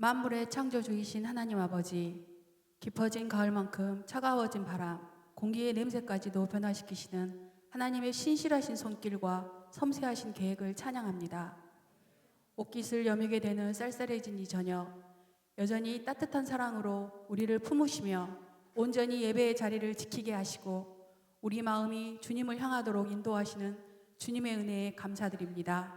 만물의 창조주이신 하나님 아버지, 깊어진 가을만큼 차가워진 바람, 공기의 냄새까지도 변화시키시는 하나님의 신실하신 손길과 섬세하신 계획을 찬양합니다. 옷깃을 여미게 되는 쌀쌀해진 이 저녁, 여전히 따뜻한 사랑으로 우리를 품으시며 온전히 예배의 자리를 지키게 하시고 우리 마음이 주님을 향하도록 인도하시는 주님의 은혜에 감사드립니다.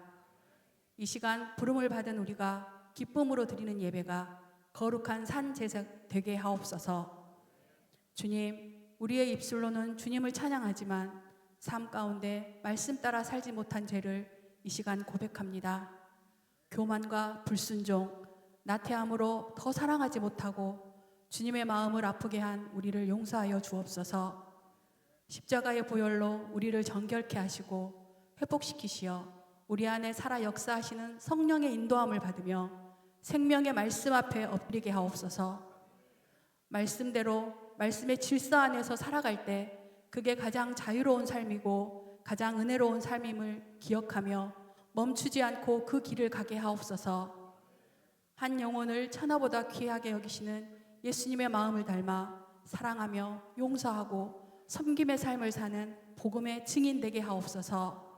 이 시간 부름을 받은 우리가 기쁨으로 드리는 예배가 거룩한 산 제사 되게 하옵소서. 주님, 우리의 입술로는 주님을 찬양하지만 삶 가운데 말씀 따라 살지 못한 죄를 이 시간 고백합니다. 교만과 불순종, 나태함으로 더 사랑하지 못하고 주님의 마음을 아프게 한 우리를 용서하여 주옵소서. 십자가의 보혈로 우리를 정결케 하시고 회복시키시어 우리 안에 살아 역사하시는 성령의 인도함을 받으며 생명의 말씀 앞에 엎드리게 하옵소서. 말씀대로 말씀의 질서 안에서 살아갈 때 그게 가장 자유로운 삶이고 가장 은혜로운 삶임을 기억하며 멈추지 않고 그 길을 가게 하옵소서. 한 영혼을 천하보다 귀하게 여기시는 예수님의 마음을 닮아 사랑하며 용서하고 섬김의 삶을 사는 복음의 증인 되게 하옵소서.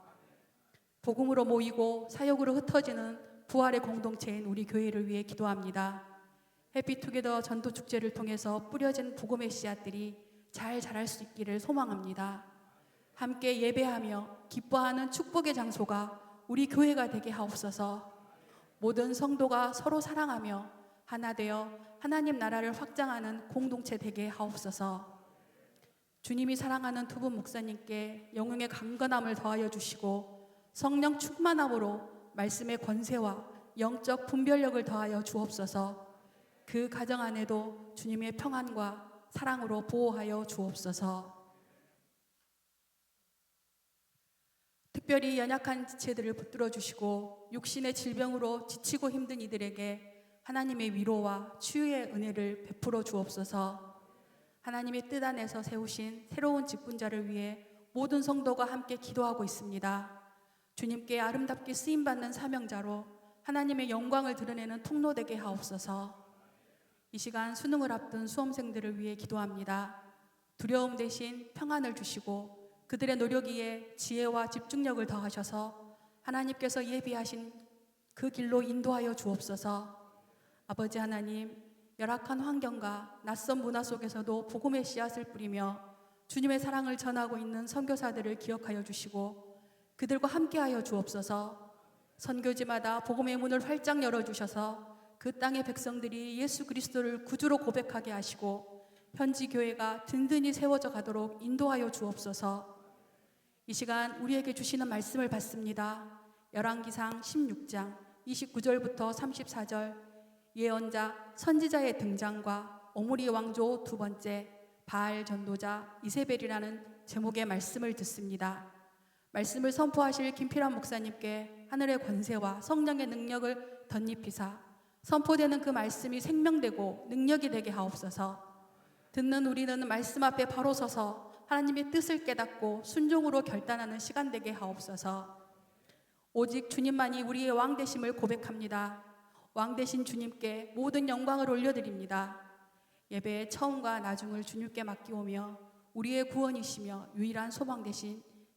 복음으로 모이고 사역으로 흩어지는 부활의 공동체인 우리 교회를 위해 기도합니다. 해피투게더 전도 축제를 통해서 뿌려진 복음의 씨앗들이 잘 자랄 수 있기를 소망합니다. 함께 예배하며 기뻐하는 축복의 장소가 우리 교회가 되게 하옵소서. 모든 성도가 서로 사랑하며 하나 되어 하나님 나라를 확장하는 공동체 되게 하옵소서. 주님이 사랑하는 두 분 목사님께 영웅의 강건함을 더하여 주시고 성령 충만함으로 말씀의 권세와 영적 분별력을 더하여 주옵소서. 그 가정 안에도 주님의 평안과 사랑으로 보호하여 주옵소서. 특별히 연약한 지체들을 붙들어 주시고 육신의 질병으로 지치고 힘든 이들에게 하나님의 위로와 치유의 은혜를 베풀어 주옵소서. 하나님의 뜻 안에서 세우신 새로운 직분자를 위해 모든 성도가 함께 기도하고 있습니다. 주님께 아름답게 쓰임 받는 사명자로 하나님의 영광을 드러내는 통로 되게 하옵소서. 이 시간 수능을 앞둔 수험생들을 위해 기도합니다. 두려움 대신 평안을 주시고 그들의 노력 위에 지혜와 집중력을 더하셔서 하나님께서 예비하신 그 길로 인도하여 주옵소서. 아버지 하나님, 열악한 환경과 낯선 문화 속에서도 복음의 씨앗을 뿌리며 주님의 사랑을 전하고 있는 선교사들을 기억하여 주시고 그들과 함께하여 주옵소서. 선교지마다 복음의 문을 활짝 열어 주셔서 그 땅의 백성들이 예수 그리스도를 구주로 고백하게 하시고 현지 교회가 든든히 세워져 가도록 인도하여 주옵소서. 이 시간 우리에게 주시는 말씀을 받습니다. 열왕기상 16장 29절부터 34절 예언자 선지자의 등장과 오므리 왕조 두 번째 바알 전도자 이세벨이라는 제목의 말씀을 듣습니다. 말씀을 선포하실 김필환 목사님께 하늘의 권세와 성령의 능력을 덧입히사 선포되는 그 말씀이 생명되고 능력이 되게 하옵소서. 듣는 우리는 말씀 앞에 바로 서서 하나님의 뜻을 깨닫고 순종으로 결단하는 시간 되게 하옵소서. 오직 주님만이 우리의 왕 되심을 고백합니다. 왕 되신 주님께 모든 영광을 올려드립니다. 예배의 처음과 나중을 주님께 맡기오며 우리의 구원이시며 유일한 소망 되신